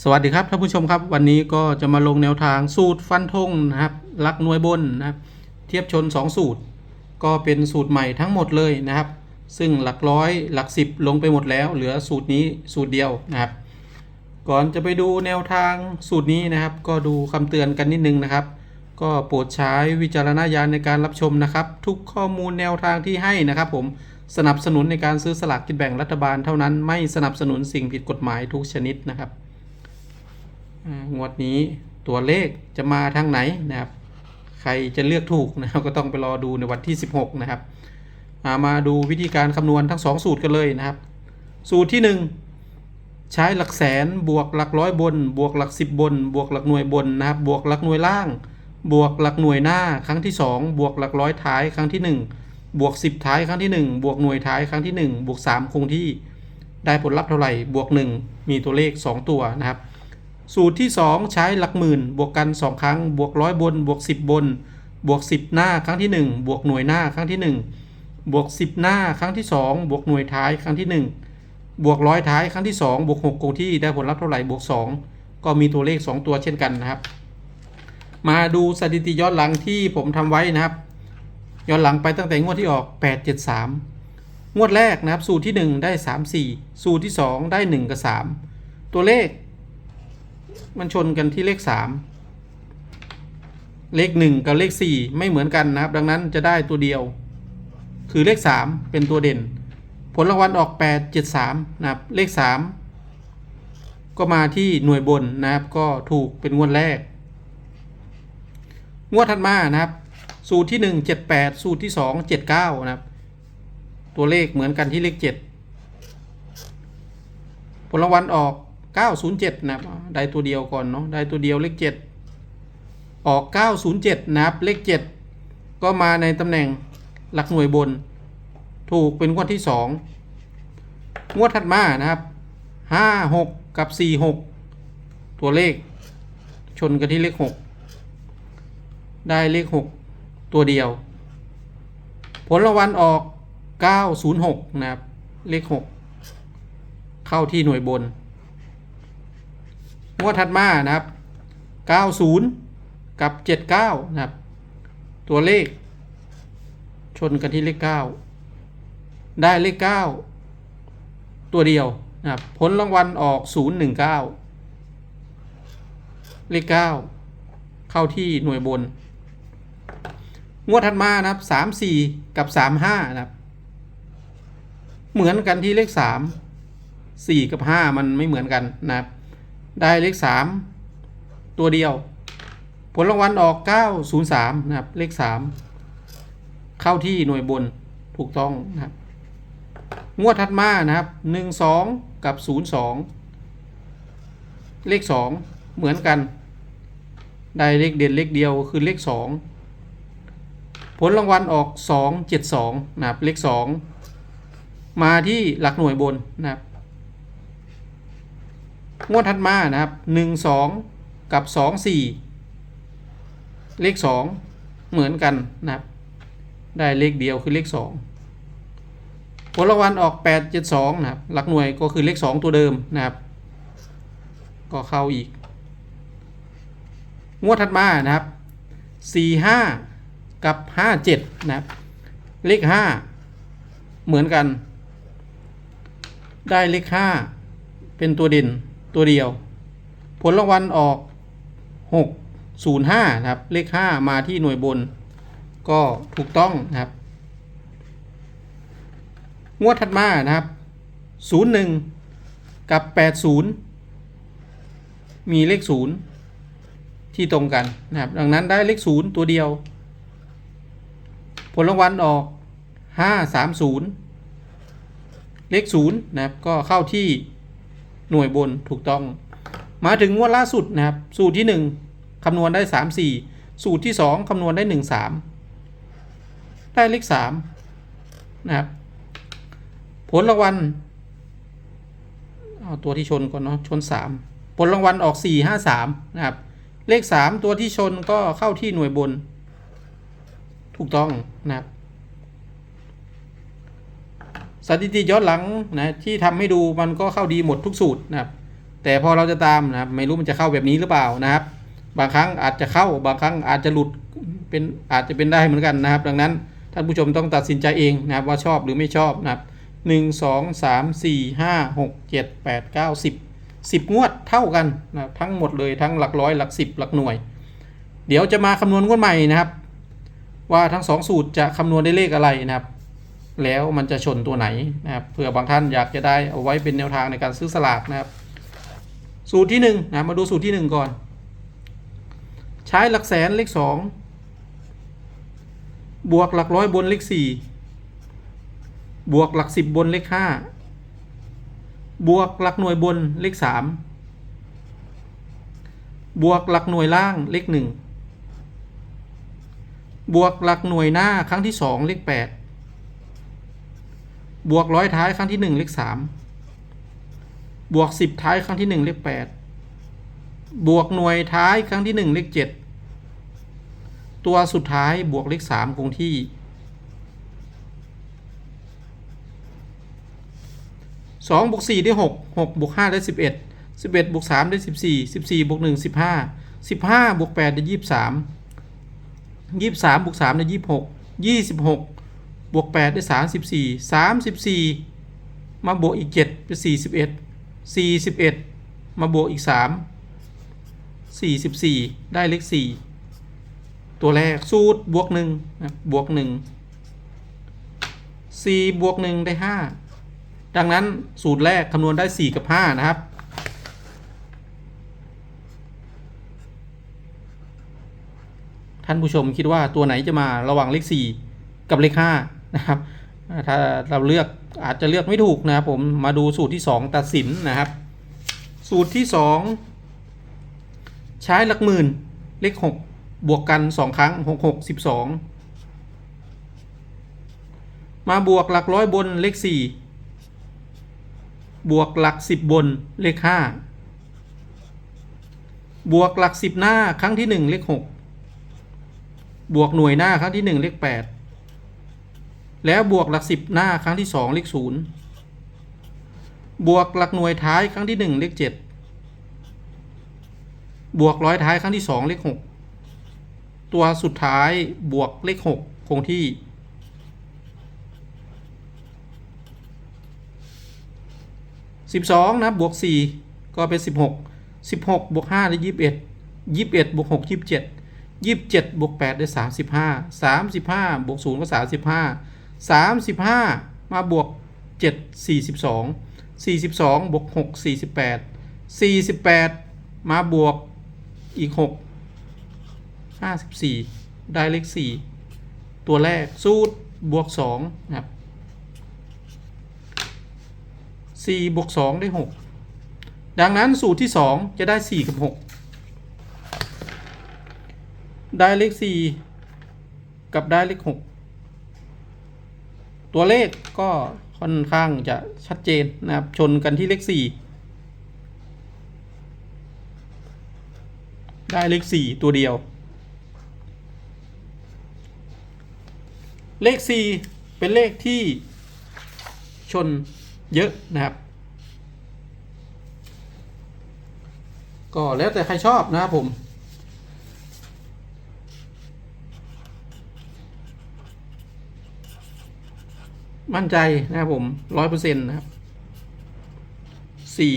สวัสดีครับท่านผู้ชมครับ วันนี้ก็จะมาลงแนวทางสูตรฟันธงนะครับลักหน่วยบนนะครับ เทียบชน 2 สูตร ก็เป็นสูตรใหม่ทั้งหมดเลยนะครับ ซึ่งหลักร้อยหลักสิบลงไปหมดแล้ว เหลือสูตรนี้สูตรเดียวนะครับ ก่อนจะไปดูแนวทางสูตรนี้นะครับ ก็ดูคำเตือนกันนิดนึงนะครับ ก็โปรดใช้วิจารณญาณในการรับชมนะครับ ทุกข้อมูลแนวทางที่ให้นะครับ ผมสนับสนุนในการซื้อสลากกินแบ่งรัฐบาลเท่านั้นไม่สนับสนุนสิ่งผิดกฎหมายทุกชนิดนะครับ งวดนี้ตัวเลขจะมาทางไหนนะครับ ใครจะเลือกถูกนะครับก็ต้องไปรอดูในวันที่ 16 นะครับามาดูวิธีการคำนวณทั้ง 2 สูตรกันเลยนะครับ สูตรที่ 1 ใช้หลักแสนบวกหลักร้อยบน บวกหลัก 10 บน บวกหลักหน่วยบนนะครับ บวกหลักหน่วยล่าง บวกหลักหน่วยหน้าครั้งที่ 2 บวกหลักร้อยท้ายครั้งที่ 1 บวก 10 ท้ายครั้งที่ 1 บวกหน่วยท้ายครั้งที่ 1 บวก 3 คงที่ได้ผลลัพธ์เท่าไหร่บวก 1 มีตัวเลข 2 ตัวนะครับ สูตรที่ 2 ใช้หลักหมื่น บวกกัน 2 ครั้ง บวกร้อยบน บวก 10 บน บวก 10 หน้าครั้งที่ 1 บวกหน่วยหน้าครั้งที่ 1 บวก 10 หน้าครั้งที่ 2 บวกหน่วยท้ายครั้งที่ 1 บวกร้อยท้ายครั้งที่ 2 บวก6คงที่ได้ผลลัพธ์เท่าไหร่บวก 2 ก็มีตัวเลข 2 ตัวเช่นกันนะครับ มาดูสถิติย้อนหลังที่ผมทำไว้นะครับ ย้อนหลังไปตั้งแต่งวดที่ออก 873 งวดแรกนะครับ สูตรที่ 1 ได้ 3 4 สูตรที่ 2 ได้ 1 กับ 3 ตัวเลข มันชนกันที่เลข3เลข1กับเลข4ไม่เหมือนกันนะครับ ดังนั้นจะได้ตัวเดียว คือเลข3เป็นตัวเด่น ผลรางวัลออก8 7 3นะครับ เลข3ก็มาที่หน่วยบนนะครับ ก็ถูกเป็นงวดแรก งวดถัดมานะครับ สูตรที่1 7 8สูตรที่2 7 9นะครับ ตัวเลขเหมือนกันที่เลข7ผลรางวัลออก 907นะครับได้ตัวเดียวก่อนเนาะได้ตัวเดียวเลข 7 ออก 907นะครับเลข 7 ก็มาในตำแหน่งหลักหน่วยบน ถูกเป็นงวดที่ 2 งวดถัดมานะครับ 5 6 กับ 4 6 ตัวเลขชนกันที่เลข 6 ได้เลข 6 ตัวเดียว ผลรางวัลออก 906 นะครับ เลข 6 เข้าที่หน่วยบน งวดถัดมานะครับ 90 กับ 79 นะครับ ตัวเลข ชนกันที่เลข 9 ได้เลข 9 ตัวเดียวนะครับ ผลรางวัลออก 019 เลข 9 เข้าที่หน่วยบน งวดถัดมานะครับ 34 กับ 35 นะครับ เหมือนกันที่เลข 3 4 กับ 5 มันไม่เหมือนกันนะครับ ได้เลข 3 ตัวเดียว ผลรางวัลออก 903 นะครับ เลข 3 เข้าที่หน่วยบนถูกต้องนะครับ งวดถัดมานะครับ 12 กับ 02 เลข 2 เหมือนกัน ได้เลขเด่นเลขเดียวคือเลข 2 ผลรางวัลออก 272 นะครับ เลข 2 มาที่หลักหน่วยบนนะครับ งวดถัดมานะครับ 1 2 กับ 2 4 เลข 2 เหมือนกันนะครับ ได้เลขเดียวคือเลข 2 ผลรางวัลออก 8 7 2 นะครับ หลักหน่วยก็คือเลข 2 ตัวเดิมนะครับ ก็เข้าอีก งวดถัดมานะครับ 4 5 กับ 5 7 นะครับ เลข 5 เหมือนกัน ได้เลข 5 เป็นตัวเด่น ตัวเดียว ผลรางวัลออก 6 0 5นะครับ เลข 5 มาที่หน่วยบน ก็ถูกต้องนะครับ งวดถัดมานะครับ 01 กับ 80 มีเลข 0 ที่ตรงกันนะครับ ดังนั้นได้เลข 0 ตัวเดียว ผลรางวัลออก 530 เลข 0 นะครับ ก็เข้าที่ หน่วยบนถูกต้อง มาถึงงวดล่าสุดนะครับ สูตรที่ 1คำนวณได้ 3 4 สูตรที่ 2คำนวณได้ 1 3 ได้เลข3นะครับ ผลรางวัลเอาตัวที่ชนก่อนเนาะชน 3 ผลรางวัลออก 4 5 3 นะครับ เลข 3 ตัวที่ชนก็เข้าที่หน่วยบน ถูกต้องนะครับ สถิติย้อนหลังนะที่ทำให้ดูมันก็เข้าดีหมดทุกสูตรนะครับ แต่พอเราจะตามนะครับไม่รู้มันจะเข้าแบบนี้หรือเปล่านะครับ บางครั้งอาจจะเข้าบางครั้งอาจจะหลุดเป็นอาจจะเป็นได้เหมือนกันนะครับ ดังนั้นท่านผู้ชมต้องตัดสินใจเองนะครับว่าชอบหรือไม่ชอบนะครับหนึ่งสองสามสี่ห้าหกเจ็ดแปดเก้าสิบสิบงวดเท่ากันนะครับทั้งหมดเลยทั้งหลักร้อยหลักสิบหลักหน่วย เดี๋ยวจะมาคำนวณงวดใหม่นะครับ ว่าทั้งสองสูตรจะคำนวณได้เลขอะไรนะครับ แล้วมันจะชนตัวไหนนะครับเผื่อบางท่านอยากจะได้เอาไว้เป็นแนวทางในการซื้อสลากนะครับ สูตรที่หนึ่งนะมาดูสูตรที่หนึ่งก่อน ใช้หลักแสนเลขสองบวกหลักร้อยบนเลขสี่บวกหลักสิบบนเลขห้าบวกหลักหน่วยบนเลขสามบวกหลักหน่วยล่างเลขหนึ่งบวกหลักหน่วยหน้าครั้งที่สองเลขแปด บวกร้อยท้ายครั้งที่หนึ่งเลขสามบวกสิบท้ายครั้งที่หนึ่งเลขแปดบวกหน่วยท้ายครั้งที่หนึ่งเลขเจ็ดตัวสุดท้ายบวกเลขสามคงที่ สองบวกสี่ได้หกหกบวกห้าได้สิบเอ็ดสิบเอ็ดบวกสามได้สิบสี่สิบสี่บวกหนึ่งสิบห้าสิบห้าบวกแปดได้ยี่สิบสามยี่สิบสามบวกสามได้ยี่สิบหกยี่สิบหก บวกแปดได้สามสิบสี่สามสิบสี่มาบวกอีกเจ็ดเป็นสี่สิบเอ็ดสี่สิบเอ็ดมาบวกอีกสามสี่สิบสี่ได้เลขสี่ตัวแรกสูตรบวกหนึ่งนะบวกหนึ่งสี่บวกหนึ่งได้ห้าดังนั้นสูตรแรกคำนวณได้ 4 กับ 5 นะครับท่านผู้ชมคิดว่าตัวไหนจะมาระหว่างเลข 4 กับเลข 5 นะครับ ถ้าเราเลือกอาจจะเลือกไม่ถูกนะครับผมมาดูสูตรที่ 2 ตัดสินนะครับ สูตรที่ 2 ใช้หลักหมื่นเลข6บวกกัน 2 ครั้ง 6 6 12 มาบวกหลักร้อยบนเลข 4 บวกหลักสิบบนเลขห้าบวกหลักสิบหน้าครั้งที่หนึ่งเลขหกบวกหน่วยหน้าครั้งที่หนึ่งเลขแปด แล้วบวกหลักสิบหน้าครั้งที่สองเลขศูนย์บวกหลักหน่วยท้ายครั้งที่หนึ่งเลขเจ็ดบวกร้อยท้ายครั้งที่สองเลขหกตัวสุดท้ายบวกเลขหกคงที่สิบสองนะ บวกสี่ก็เป็นสิบหกสิบหกบวกห้าได้ยี่สิบเอ็ดยี่สิบเอ็ดบวกหกยี่สิบเจ็ดยี่สิบเจ็ดบวกแปดได้สามสิบห้าสามสิบห้าบวกศูนย์ก็สามสิบห้ามสิบห้ามาบวกเจ็ดสี่สิบสองสี่สิบสองบวกหกสี่สิบแปดสี่สิบแปดมาบวกอีกหกห้าสิบสี่ได้เลขสี่ตัวแรก สูตร บวกสองนะครับ4บวก 2 ได้ 6 ดังนั้นสูตรที่ 2 จะได้ 4 กับ 6 ได้เลข 4 กับได้เลข 6 ตัวเลขก็ค่อนข้างจะชัดเจนนะครับ ชนกันที่เลข 4 ได้เลข 4 ตัวเดียว เลข 4 เป็นเลขที่ชนเยอะนะครับ ก็แล้วแต่ใครชอบนะครับผม มั่นใจนะครับผมร้อยเปอร์เซ็นต์นะครับสี่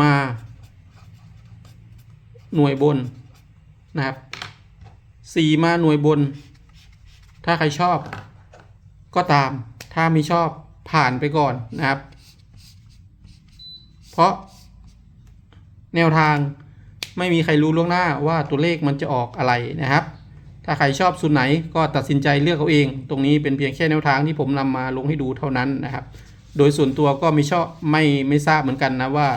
มา หน่วยบนนะครับสี่มาหน่วยบน ถ้าใครชอบ ก็ตาม ถ้าไม่ชอบผ่านไปก่อนนะครับ เพราะแนวทางไม่มีใครรู้ล่วงหน้าว่าตัวเลขมันจะออกอะไรนะครับ ถ้าใครชอบสูตรไหนก็ตัดสินใจเลือกเอาเอง ตรงนี้เป็นเพียงแค่แนวทางที่ผมนำมาลงให้ดูเท่านั้นนะครับ โดยส่วนตัวก็ไม่ชอบไม่ไม่ทราบเหมือนกันนะว่า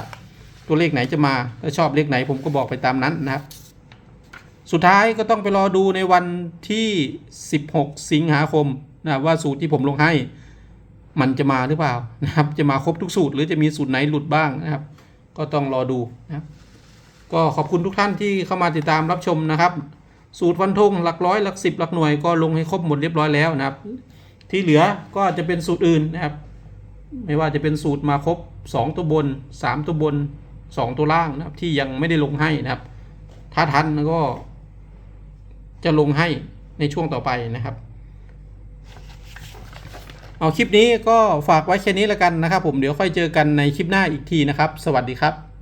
ตัวเลขไหนจะมาถ้าชอบเลขไหนผมก็บอกไปตามนั้นนะครับ สุดท้ายก็ต้องไปรอดูในวันที่ 16 สิงหาคมนะว่าสูตรที่ผมลงให้ มันจะมาหรือเปล่านะครับ จะมาครบทุกสูตร หรือจะมีสูตรไหนหลุดบ้างนะครับ ก็ต้องรอดูนะครับ ก็ขอบคุณทุกท่านที่เข้ามาติดตามรับชมนะครับ สูตรฟันธงหลักร้อยหลักสิบหลักหน่วยก็ลงให้ครบหมดเรียบร้อยแล้วนะครับ ที่เหลือก็จะเป็นสูตรอื่นนะครับ ไม่ว่าจะเป็นสูตรมาครบ 2 ตัวบน 3 ตัวบน 2 ตัวล่างนะครับ ที่ยังไม่ได้ลงให้นะครับ ถ้าทันก็จะลงให้ในช่วงต่อไปนะครับ เอาคลิปนี้ก็ฝากไว้แค่นี้แล้วกันนะครับ ผมเดี๋ยวค่อยเจอกันในคลิปหน้าอีกทีนะครับ สวัสดีครับ